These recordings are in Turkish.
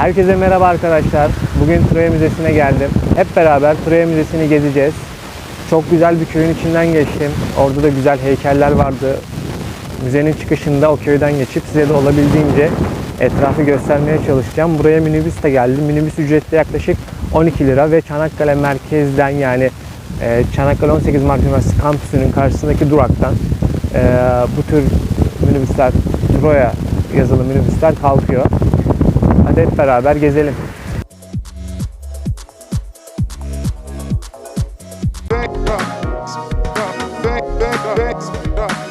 Herkese merhaba arkadaşlar. Bugün Troya Müzesi'ne geldim. Hep beraber Troya Müzesi'ni gezeceğiz. Çok güzel bir köyün içinden geçtim. Orada da güzel heykeller vardı. Müzenin çıkışında o köyden geçip size de olabildiğince etrafı göstermeye çalışacağım. Buraya minibüs de geldi. Minibüs ücreti yaklaşık 12 lira ve Çanakkale merkezden yani e, Çanakkale 18 Mart Üniversitesi kampüsünün karşısındaki duraktan e, bu tür minibüsler, Troya yazılı minibüsler kalkıyor. Hadi hep beraber gezelim. Back up, back, back, back, back, back.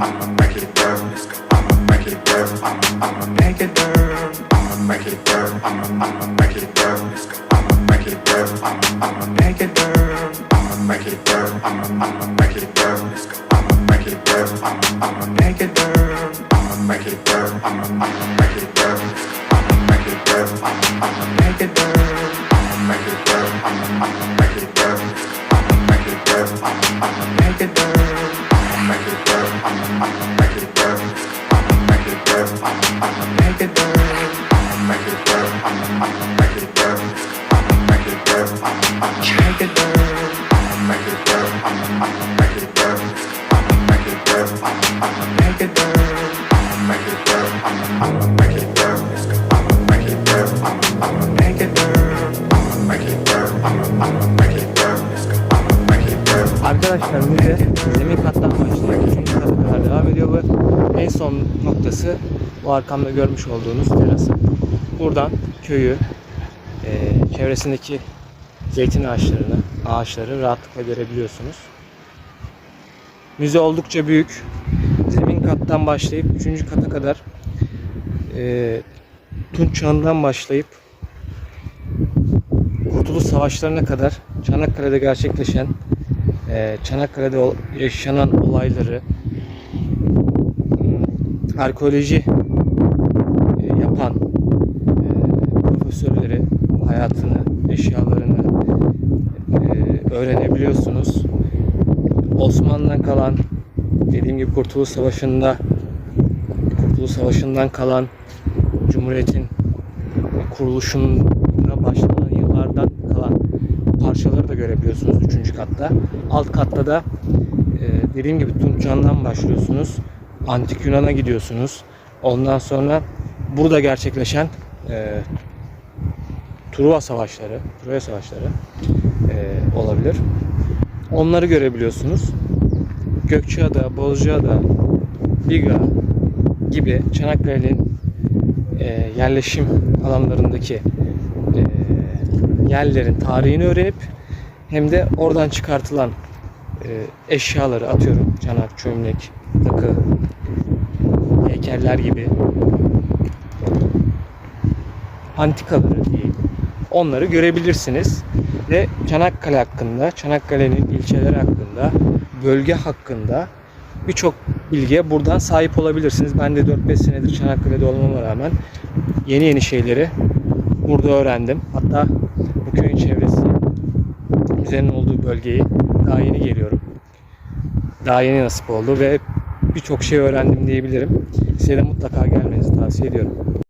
I'ma, make it burn. I'ma make it burn. I'ma, I'ma make it burn. I'ma make it burn. I'ma, I'ma make it burn. I'ma make it burn. I'ma, I'ma make it burn. I'ma make it burn. I'ma, I'ma make it burn. I'ma make it burn. I'ma, I'ma make it burn. I'ma make it burn. I'ma, I'ma make it burn. I'ma make it burn. I'ma, I'ma make it burn. I'ma make it burn. I'ma, I'ma make it burn. I'ma make it burn. I'ma, I'ma make it burn. I'ma make it burn. Arkadaşlar müze zemin kattan başlayıp 3. kata kadar devam ediyor bu. En son noktası bu arkamda görmüş olduğunuz terası. Buradan köyü, e, çevresindeki zeytin ağaçlarını, ağaçları rahatlıkla görebiliyorsunuz. Müze oldukça büyük. Zemin kattan başlayıp 3. kata kadar e, Tunç Çağı'ndan başlayıp Kurtuluş Savaşları'na kadar Çanakkale'de gerçekleşen Çanakkale'de ol- yaşanan olayları hmm, arkeoloji e, yapan e, profesörleri hayatını, eşyalarını e, öğrenebiliyorsunuz. Osmanlı'dan kalan dediğim gibi Kurtuluş Savaşı'nda Kurtuluş Savaşı'ndan kalan Cumhuriyet'in kuruluşuna başlanan yıllardan parçaları da görebiliyorsunuz 3. katta. Alt katta da e, dediğim gibi Tunçcan'dan başlıyorsunuz. Antik Yunan'a gidiyorsunuz. Ondan sonra burada gerçekleşen e, Truva savaşları, Troya savaşları e, olabilir. Onları görebiliyorsunuz. Gökçeada, Bozcaada, Biga gibi Çanakkale'nin e, yerleşim alanlarındaki yerlerin tarihini öğrenip hem de oradan çıkartılan e, eşyaları atıyorum çanak, çömlek, takı, heykeller gibi antikaları diyeyim. Onları görebilirsiniz. Ve Çanakkale hakkında, Çanakkale'nin ilçeleri hakkında, bölge hakkında birçok bilgiye buradan sahip olabilirsiniz. Ben de 4-5 senedir Çanakkale'de olmama rağmen yeni yeni şeyleri burada öğrendim. Hatta köyün çevresi, müzenin olduğu bölgeyi daha yeni geliyorum. Daha yeni nasip oldu ve birçok şey öğrendim diyebilirim. Size de mutlaka gelmenizi tavsiye ediyorum.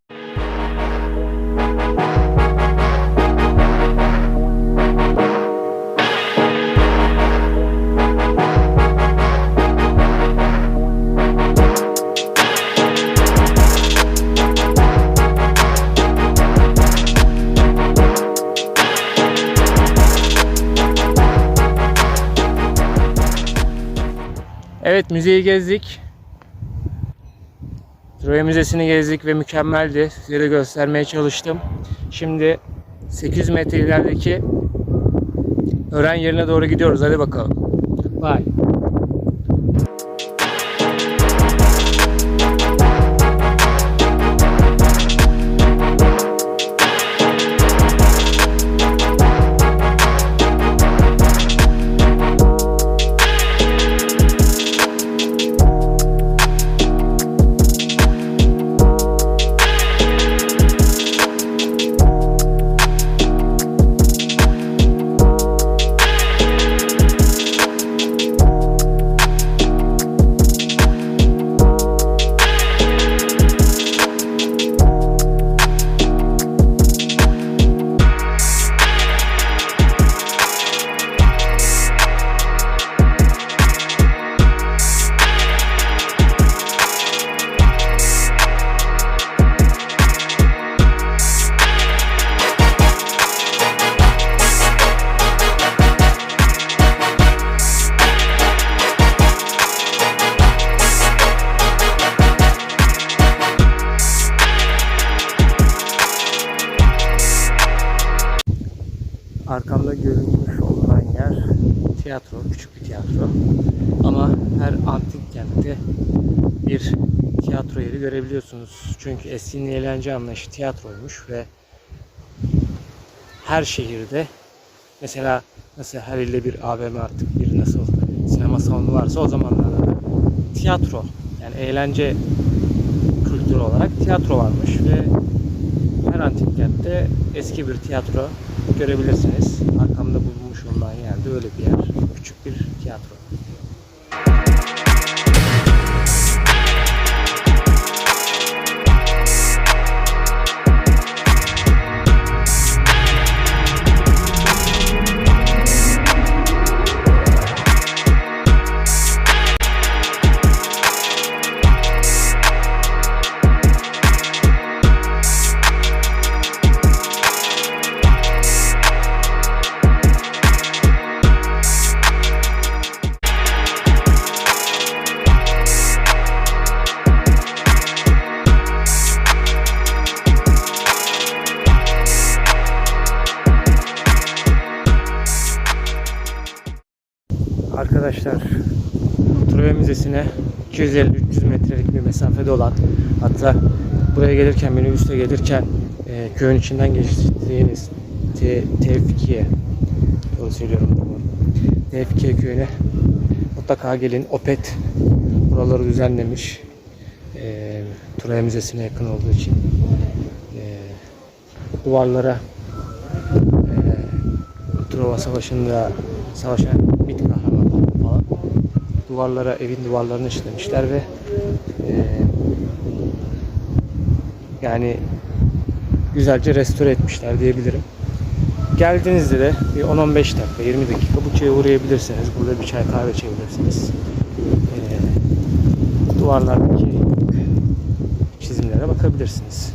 Evet müzeyi gezdik. Troya Müzesi'ni gezdik ve mükemmeldi. Size de göstermeye çalıştım. Şimdi 800 metre ilerideki öğren yerine doğru gidiyoruz. Hadi bakalım. Bye. Tiyatro, küçük bir tiyatro. Ama her antik kentte bir tiyatro yeri görebiliyorsunuz. Çünkü eski eğlence anlayışı tiyatroymuş ve her şehirde mesela nasıl her ilde bir AVM artık bir nasıl sinema salonu varsa o zamanlarda da tiyatro yani eğlence kültürü olarak tiyatro varmış ve her antik kentte eski bir tiyatro görebilirsiniz. Arkamda bulunmuş olan yerde öyle bir yer. Küçük bir tiyatro. Arkadaşlar Troya Müzesi'ne 250-300 metrelik bir mesafede olan hatta buraya gelirken minibüste gelirken e, köyün içinden geçtiğiniz Te, Tevfikiye doğru söylüyorum. Tevfikiye köyüne mutlaka gelin. Opet buraları düzenlemiş. E, Troya Müzesi'ne yakın olduğu için e, duvarlara e, Truva Savaşı'nda savaşan mit kahramanları falan duvarlara, evin duvarlarını işlemişler ve e, yani güzelce restore etmişler diyebilirim. Geldiğinizde de bir 10-15 dakika, 20 dakika bu çaya uğrayabilirsiniz. Burada bir çay kahve içebilirsiniz. E, duvarlardaki çizimlere bakabilirsiniz.